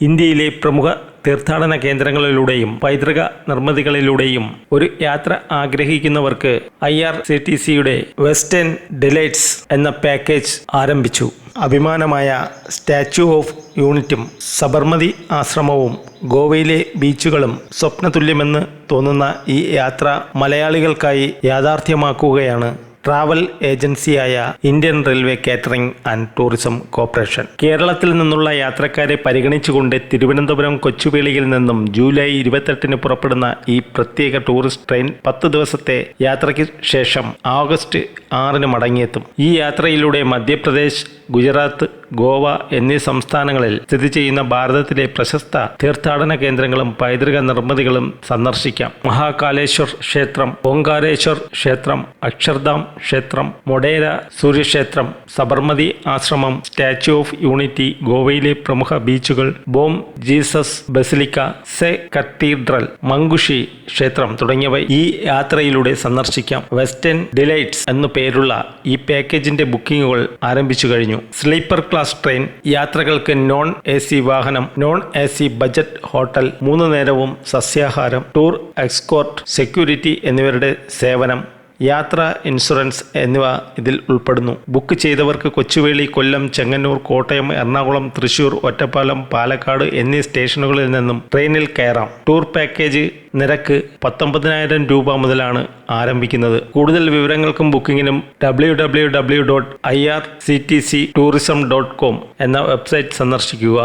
ഇന്ത്യയിലെ പ്രമുഖ തീർത്ഥാടന കേന്ദ്രങ്ങളിലൂടെയും പൈതൃക നിർമ്മിതികളിലൂടെയും ഒരു യാത്ര ആഗ്രഹിക്കുന്നവർക്ക് ഐ ആർ സി ടി സിയുടെ വെസ്റ്റേൺ ഡിലൈറ്റ്സ് എന്ന പാക്കേജ് ആരംഭിച്ചു. അഭിമാനമായ സ്റ്റാച്യു ഓഫ് യൂണിറ്റും സബർമതി ആശ്രമവും ഗോവയിലെ ബീച്ചുകളും സ്വപ്നതുല്യമെന്ന് തോന്നുന്ന ഈ യാത്ര മലയാളികൾക്കായി യാഥാർത്ഥ്യമാക്കുകയാണ്. ട്രാവൽ ഏജൻസിയായ Indian railway catering and tourism corporation. കേരളത്തിൽ നിന്നുള്ള യാത്രക്കാരെ പരിഗണിച്ചുകൊണ്ട് തിരുവനന്തപുരം കൊച്ചുവേളിയിൽ നിന്നും ജൂലൈ ഇരുപത്തെട്ടിന് പുറപ്പെടുന്ന ഈ പ്രത്യേക ടൂറിസ്റ്റ് ട്രെയിൻ പത്ത് ദിവസത്തെ യാത്രയ്ക്ക് ശേഷം ആഗസ്റ്റ് ആറിന് മടങ്ങിയെത്തും. ഈ യാത്രയിലൂടെ മധ്യപ്രദേശ് ഗുജറാത്ത് ഗോവ എന്നീ സംസ്ഥാനങ്ങളിൽ സ്ഥിതി ചെയ്യുന്ന ഭാരതത്തിലെ പ്രശസ്ത തീർത്ഥാടന കേന്ദ്രങ്ങളും പൈതൃക നിർമ്മിതികളും സന്ദർശിക്കാം. മഹാകാലേശ്വർ ക്ഷേത്രം ഓങ്കാരേശ്വർ ക്ഷേത്രം അക്ഷർധാം ക്ഷേത്രം മൊഡേര സൂര്യക്ഷേത്രം സബർമതി ആശ്രമം സ്റ്റാച്യു ഓഫ് യൂണിറ്റി ഗോവയിലെ പ്രമുഖ ബീച്ചുകൾ Bom Jesus basilica Se cathedral Mangueshi ക്ഷേത്രം തുടങ്ങിയവ ഈ യാത്രയിലൂടെ സന്ദർശിക്കാം. വെസ്റ്റേൺ ഡിലൈറ്റ്സ് എന്നു പേരുള്ള ഈ പാക്കേജിന്റെ ബുക്കിംഗുകൾ ആരംഭിച്ചു കഴിഞ്ഞു. സ്ലീപ്പർ ക്ലാസ് ട്രെയിൻ യാത്രകൾക്ക് നോൺ എ സി വാഹനം non A C budget hotel മൂന്ന് നേരവും സസ്യാഹാരം ടൂർ എക്സ്കോർട്ട് സെക്യൂരിറ്റി എന്നിവരുടെ സേവനം. യാത്ര ഇൻഷുറൻസ് എന്നിവ ഇതിൽ ഉൾപ്പെടുന്നു. ബുക്ക് ചെയ്തവർക്ക് കൊച്ചുവേളി കൊല്ലം ചെങ്ങന്നൂർ കോട്ടയം എറണാകുളം തൃശൂർ ഒറ്റപ്പാലം പാലക്കാട് എന്നീ സ്റ്റേഷനുകളിൽ നിന്നും ട്രെയിനിൽ കയറാം. ടൂർ പാക്കേജ് നിരക്ക് പത്തൊമ്പതിനായിരം രൂപ മുതലാണ് ആരംഭിക്കുന്നത്. കൂടുതൽ വിവരങ്ങൾക്കും ബുക്കിങ്ങിനും W dot I R C T C tourism dot com എന്ന വെബ്സൈറ്റ് സന്ദർശിക്കുക.